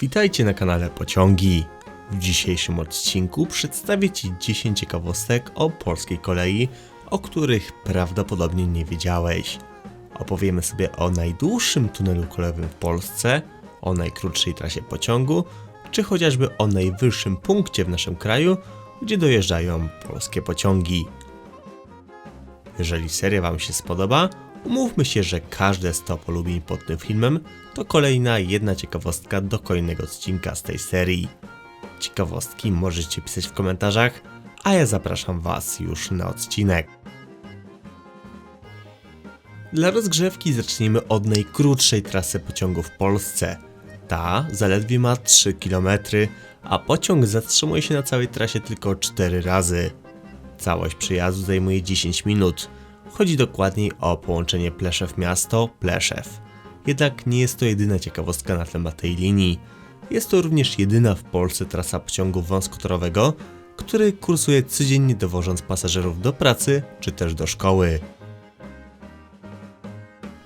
Witajcie na kanale Pociągi. W dzisiejszym odcinku przedstawię Ci 10 ciekawostek o polskiej kolei, o których prawdopodobnie nie wiedziałeś. Opowiemy sobie o najdłuższym tunelu kolejowym w Polsce, o najkrótszej trasie pociągu, czy chociażby o najwyższym punkcie w naszym kraju, gdzie dojeżdżają polskie pociągi. Jeżeli seria Wam się spodoba, umówmy się, że każde 100 polubień pod tym filmem to kolejna jedna ciekawostka do kolejnego odcinka z tej serii. Ciekawostki możecie pisać w komentarzach, a ja zapraszam Was już na odcinek. Dla rozgrzewki zacznijmy od najkrótszej trasy pociągu w Polsce. Ta zaledwie ma 3 km, a pociąg zatrzymuje się na całej trasie tylko 4 razy. Całość przejazdu zajmuje 10 minut. Chodzi dokładniej o połączenie Pleszew miasto Pleszew. Jednak nie jest to jedyna ciekawostka na temat tej linii. Jest to również jedyna w Polsce trasa pociągu wąskotorowego, który kursuje codziennie dowożąc pasażerów do pracy czy też do szkoły.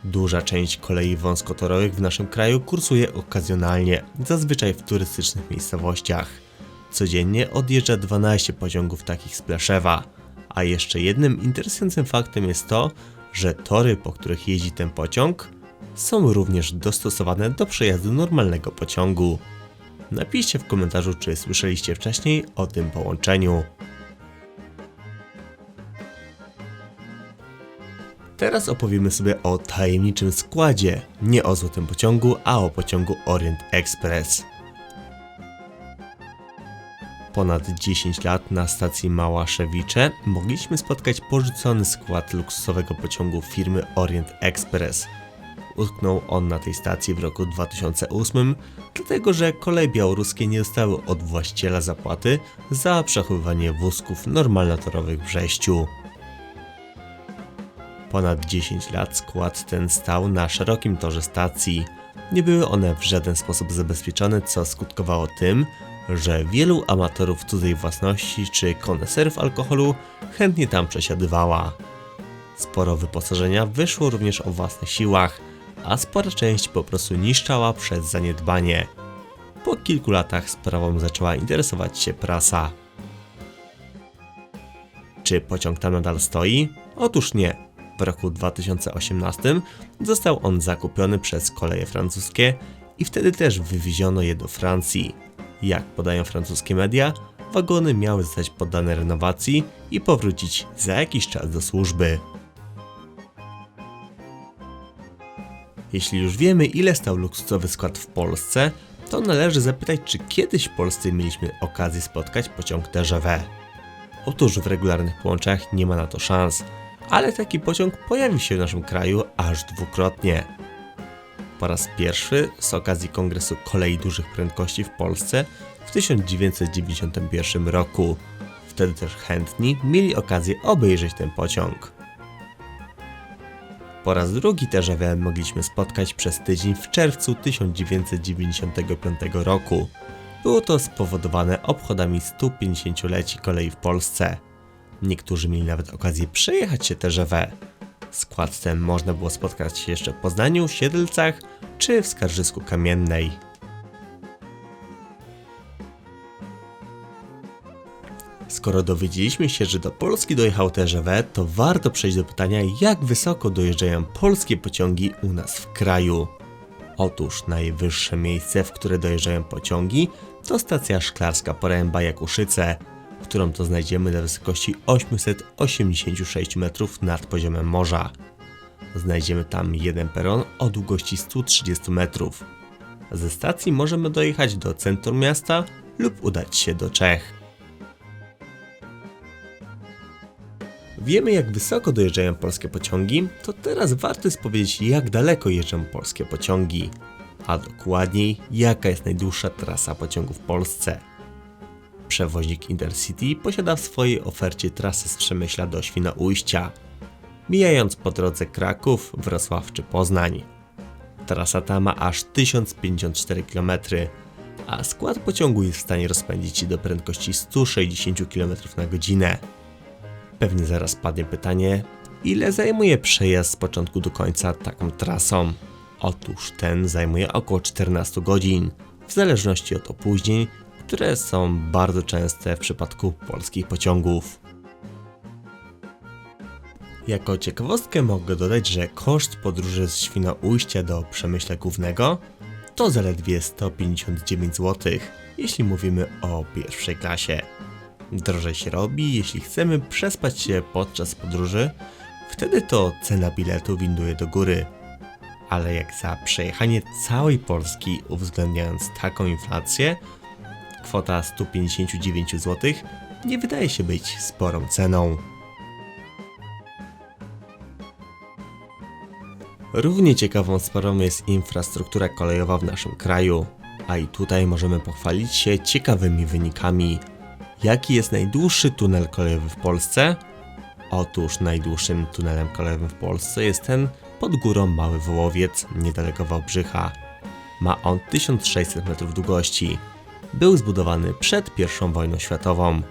Duża część kolei wąskotorowych w naszym kraju kursuje okazjonalnie, zazwyczaj w turystycznych miejscowościach. Codziennie odjeżdża 12 pociągów takich z Pleszewa. A jeszcze jednym interesującym faktem jest to, że tory, po których jeździ ten pociąg, są również dostosowane do przejazdu normalnego pociągu. Napiszcie w komentarzu, czy słyszeliście wcześniej o tym połączeniu. Teraz opowiemy sobie o tajemniczym składzie, nie o złotym pociągu, a o pociągu Orient Express. Ponad 10 lat na stacji Małaszewicze mogliśmy spotkać porzucony skład luksusowego pociągu firmy Orient Express. Utknął on na tej stacji w roku 2008, dlatego że koleje białoruskie nie dostały od właściciela zapłaty za przechowywanie wózków normalnotorowych w Brześciu. Ponad 10 lat skład ten stał na szerokim torze stacji. Nie były one w żaden sposób zabezpieczone, co skutkowało tym, że wielu amatorów cudzej własności czy koneserów alkoholu chętnie tam przesiadywała. Sporo wyposażenia wyszło również o własnych siłach, a spora część po prostu niszczała przez zaniedbanie. Po kilku latach sprawą zaczęła interesować się prasa. Czy pociąg tam nadal stoi? Otóż nie. W roku 2018 został on zakupiony przez koleje francuskie i wtedy też wywieziono je do Francji. Jak podają francuskie media, wagony miały zostać poddane renowacji i powrócić za jakiś czas do służby. Jeśli już wiemy, ile stał luksusowy skład w Polsce, to należy zapytać, czy kiedyś w Polsce mieliśmy okazję spotkać pociąg TGV. Otóż w regularnych połączeniach nie ma na to szans, ale taki pociąg pojawił się w naszym kraju aż dwukrotnie. Po raz pierwszy z okazji Kongresu Kolei Dużych Prędkości w Polsce w 1991 roku. Wtedy też chętni mieli okazję obejrzeć ten pociąg. Po raz drugi TGV mogliśmy spotkać przez tydzień w czerwcu 1995 roku. Było to spowodowane obchodami 150-leci kolei w Polsce. Niektórzy mieli nawet okazję przejechać się TGV. Skład ten można było spotkać jeszcze w Poznaniu, Siedlcach czy w Skarżysku Kamiennej. Skoro dowiedzieliśmy się, że do Polski dojechał TGV, to warto przejść do pytania, jak wysoko dojeżdżają polskie pociągi u nas w kraju. Otóż najwyższe miejsce, w które dojeżdżają pociągi, to stacja szklarska Poręba Jakuszyce, którą to znajdziemy na wysokości 886 metrów nad poziomem morza. Znajdziemy tam jeden peron o długości 130 metrów. Ze stacji możemy dojechać do centrum miasta lub udać się do Czech. Wiemy jak wysoko dojeżdżają polskie pociągi, to teraz warto jest powiedzieć jak daleko jeżdżą polskie pociągi, a dokładniej jaka jest najdłuższa trasa pociągu w Polsce. Przewoźnik Intercity posiada w swojej ofercie trasę z Przemyśla do Świnoujścia, mijając po drodze Kraków, Wrocław czy Poznań. Trasa ta ma aż 1054 km, a skład pociągu jest w stanie rozpędzić się do prędkości 160 km na godzinę. Pewnie zaraz padnie pytanie, ile zajmuje przejazd z początku do końca taką trasą? Otóż ten zajmuje około 14 godzin, w zależności od opóźnień, które są bardzo częste w przypadku polskich pociągów. Jako ciekawostkę mogę dodać, że koszt podróży z Świnoujścia do Przemyśla Głównego to zaledwie 159 zł, jeśli mówimy o pierwszej klasie. Drożej się robi, jeśli chcemy przespać się podczas podróży, wtedy to cena biletu winduje do góry. Ale jak za przejechanie całej Polski, uwzględniając taką inflację, kwota 159 zł nie wydaje się być sporą ceną. Równie ciekawą sprawą jest infrastruktura kolejowa w naszym kraju, a i tutaj możemy pochwalić się ciekawymi wynikami. Jaki jest najdłuższy tunel kolejowy w Polsce? Otóż najdłuższym tunelem kolejowym w Polsce jest ten pod górą Mały Wołowiec, niedaleko Wałbrzycha. Ma on 1600 metrów długości. Był zbudowany przed I wojną światową.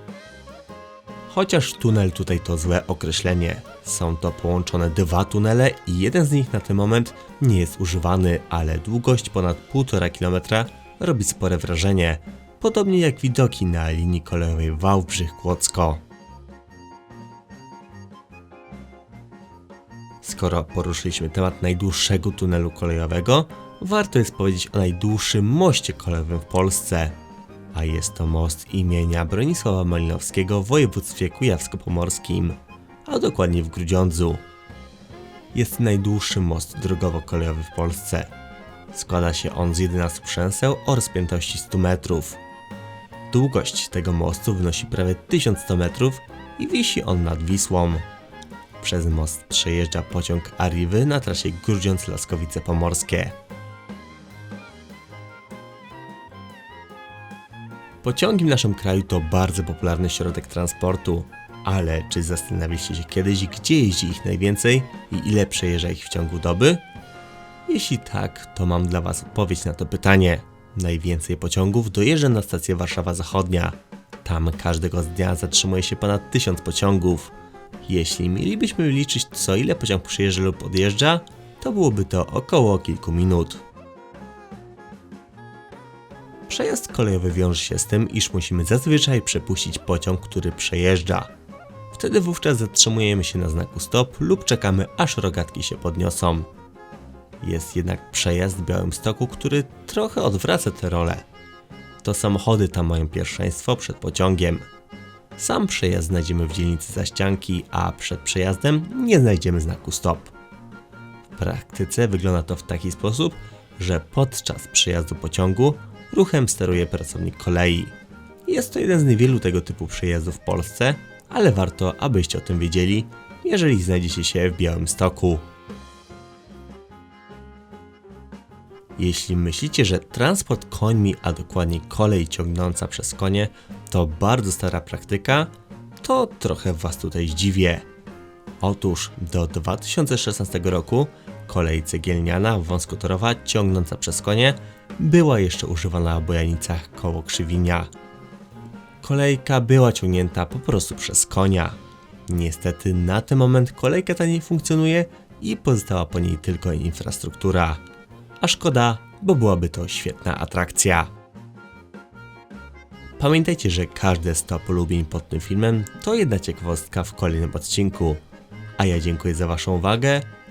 Chociaż tunel tutaj to złe określenie. Są to połączone dwa tunele i jeden z nich na ten moment nie jest używany, ale długość ponad 1,5 km robi spore wrażenie, podobnie jak widoki na linii kolejowej Wałbrzych-Kłodzko. Skoro poruszyliśmy temat najdłuższego tunelu kolejowego, warto jest powiedzieć o najdłuższym moście kolejowym w Polsce. A jest to most imienia Bronisława Malinowskiego w województwie kujawsko-pomorskim, a dokładnie w Grudziądzu. Jest najdłuższy most drogowo-kolejowy w Polsce. Składa się on z 11 przęseł o rozpiętości 100 metrów. Długość tego mostu wynosi prawie 1100 metrów i wisi on nad Wisłą. Przez most przejeżdża pociąg Arriwy na trasie Grudziądz-Laskowice Pomorskie. Pociągi w naszym kraju to bardzo popularny środek transportu, ale czy zastanawialiście się kiedyś, gdzie jeździ ich najwięcej i ile przejeżdża ich w ciągu doby? Jeśli tak, to mam dla Was odpowiedź na to pytanie. Najwięcej pociągów dojeżdża na stację Warszawa Zachodnia. Tam każdego dnia zatrzymuje się ponad 1000 pociągów. Jeśli mielibyśmy liczyć co ile pociąg przyjeżdża lub odjeżdża, to byłoby to około kilku minut. Przejazd kolejowy wiąże się z tym, iż musimy zazwyczaj przepuścić pociąg, który przejeżdża. Wtedy wówczas zatrzymujemy się na znaku stop lub czekamy aż rogatki się podniosą. Jest jednak przejazd w Białymstoku, który trochę odwraca tę rolę. To samochody tam mają pierwszeństwo przed pociągiem. Sam przejazd znajdziemy w dzielnicy Zaścianki, a przed przejazdem nie znajdziemy znaku stop. W praktyce wygląda to w taki sposób, że podczas przejazdu pociągu ruchem steruje pracownik kolei. Jest to jeden z niewielu tego typu przejazdów w Polsce, ale warto, abyście o tym wiedzieli, jeżeli znajdziecie się w Białymstoku. Jeśli myślicie, że transport końmi, a dokładniej kolej ciągnąca przez konie, to bardzo stara praktyka, to trochę Was tutaj zdziwię. Otóż do 2016 roku kolej cegielniana wąskotorowa ciągnąca przez konie była jeszcze używana w Bojanicach koło Krzywinia. Kolejka była ciągnięta po prostu przez konia. Niestety na ten moment kolejka ta nie funkcjonuje i pozostała po niej tylko infrastruktura. A szkoda, bo byłaby to świetna atrakcja. Pamiętajcie, że każde 100 polubień pod tym filmem to jedna ciekawostka w kolejnym odcinku. A ja dziękuję za Waszą uwagę